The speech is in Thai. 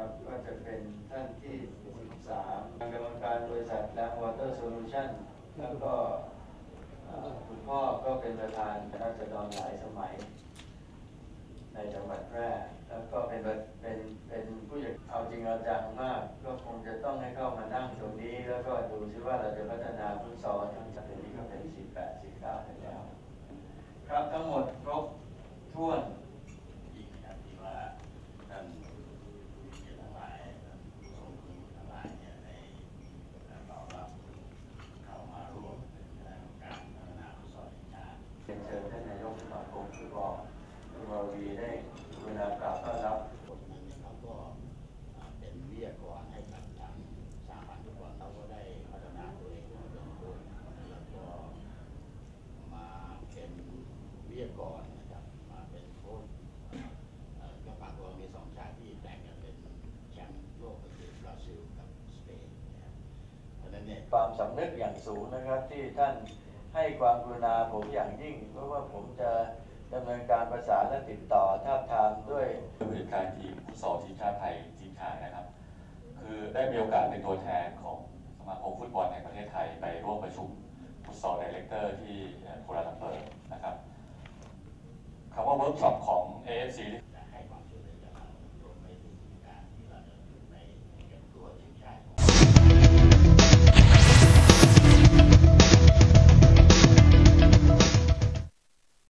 นะครับก็จะเป็นท่านที่สามทางกรรมการบริษัทแลมวอเตอร์โซลูชันแล้วก็คุณพ่อก็เป็นประธานราชดรหลายสมัย ในจังหวัดแพร่ แล้วก็เป็นเป็นเป็นผู้ใหญ่เอาจริงเอาจังมาก ก็คงจะต้องให้เข้ามานั่งตรงนี้ แล้วก็ดูซิว่าเราจะพัฒนาฟุตซอลทั้งจากนี้ก็เป็น 18 19ไปแล้ว ครับทั้งหมดครบถ้วน อีกนะครับที่ว่าท่านเกียรติทั้งหลายท่านผู้ทรงคุณทั้งหลายเนี่ยได้ตอบรับเข้ามาร่วมในคณะกรรมการพัฒนาฟุตซอลแห่งชาติ เรียนเชิญท่านนายกส มาคมฟุตบอลคุณวรวีได้เวลากล่าวต้อนรับคนนั้นเนี่ยเขาก็อ่าเป็นวิทยากรให้กับทางสาพันธ์ฟุตบอลเขาก็ได้พัฒนาตัวเองพอสมควรแล้วก็มาเป็นวิทยากรนะครับมาเป็นโค้ชเอ่อก็ปรากฏว่ามีสองชาติที่แบ่งกันเป็นแชมป์โลกก็คือบราซิลกับสเปนนะครับเพราะฉะนั้นเนี่ยความสำนึกอย่างสูงนะครับที่ท่านให้ความกรุณาผมอย่างยิ่งเพราะว่าผมจะ ดำเนินการประสานและติดต่อท่าทามด้วยผู้จัดการทีมฟุตซอลทีมชาติไทยทีมชายนะครับ คือได้มีโอกาสเป็นตัวแทนของสมาคมฟุตบอลแห่งประเทศไทยไปร่วมประชุมฟุตซอลดีเลกเตอร์ที่โคราลัมเปอร์นะครับคำว่าเวิร์กช็อปของ AFC